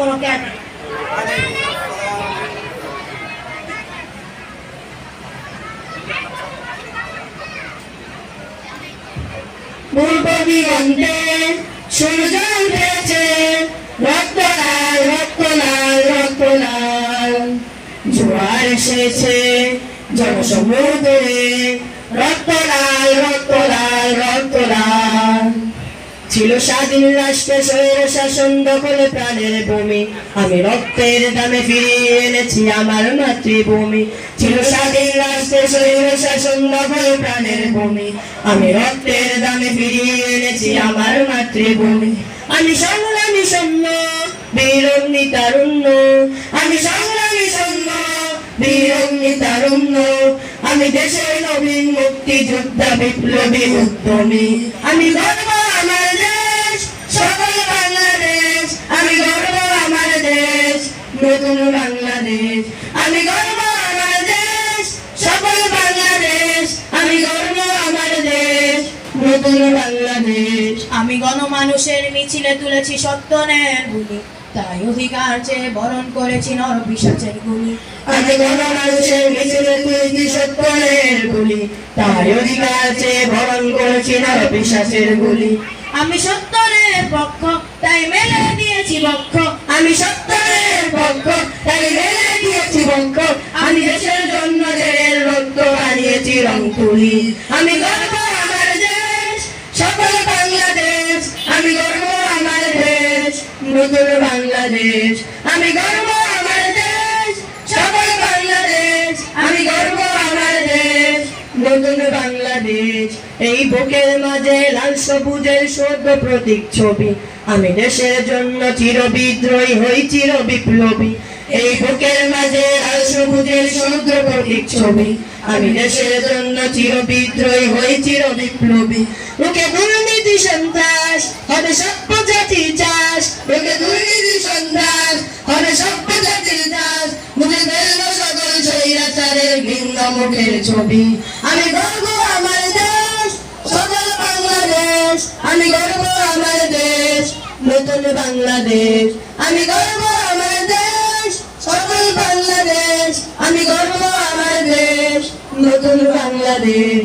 বড় কেন পূর্ব দিগন্তে সূর্য উঠেছে রক্ত লাল রক্ত লাল রক্ত লাল। জোয়ার এসেছে জনসমুদ্রে রক্ত লাল রক্ত লাল, রক্ত ছিল স্বাধীন রাষ্ট্রে স্বৈর শাসন দখলে প্রাণের ভূমি। আমি রক্তের দামে ফিরিয়ে এনেছি আমার মাতৃভূমি। ছিল স্বাধীন রাষ্ট্রে স্বৈর শাসন দখলে প্রাণের ভূমি। আমি রক্তের দামে ফিরিয়ে এনেছি আমার মাতৃভূমি। আমি সংগ্রামী সৈন্য বীরগ্নি তারুণ্য। আমি সংগ্রামী সৈন্য বীরগ্নি তারুণ্য। আমি দেশের নবীন মুক্তিযোদ্ধা বিপ্লবী উদ্যমী। আমি গর্ব আমার নতুন বাংলাদেশ। আমি গর্ব আমার দেশ সকল বাংলাদেশ। আমি গর্ব আমার দেশ নতুন বাংলাদেশ। আমি গণমানুষের মিছিলে তুলেছি সত্য ন্যায়ের গুলি। তাই অধিকার চেয়ে বরণ করেছি নর পিসাচের গুলি। আমি গণমানুষের মিছিলে তুলেছি সত্যের গুলি। তার অধিকার চেয়ে ভরণ করেছি নর পিসাচের গুলি। আমি সত্যের পক্ষ তাই মেলে দিয়েছি বক্ষ। আমি পক্ষ তাই মেলে দিয়েছি আমি দেশের জন্য জেলের রক্ত বানিয়েছি রং তুলি আমি গর্ব আমার দেশ, সকল বাংলাদেশ। আমি গর্ব আমার দেশ, নতুন বাংলাদেশ। আমি গর্ব আমার দেশ, সকল বাংলাদেশ। আমি গর্ব আমার দেশ, নতুন বাংলাদেশ। এই বুকের মাঝে লাল সবুজের সদ্য প্রতীক ছবি। আমি দেশের জন্য চির বিদ্রোহী হই চির বিপ্লবী এই বুকের মাঝে লাল সবুজের সদ্য প্রতীক ছবি। আমি দেশের জন্য চির বিদ্রোহী হই চির বিপ্লবী। লোকে দুর্নীতি সন্ত্রাস, হবে সভ্য জাতির চাষ। লোকে দুর্নীতি সন্ত্রাস, হবে সভ্য জাতির চাষ। মুখে ফেলব সকল স্বৈরাচারের ভিন্ন মুখের ছবি। আমি গর্ব আমার দেশ, সকল বাংলাদেশ। আমি গর্ব আমার দেশ, নতুন বাংলাদেশ। আমি গর্ব আমি গর্ব আমার দেশ নতুন বাংলাদেশ।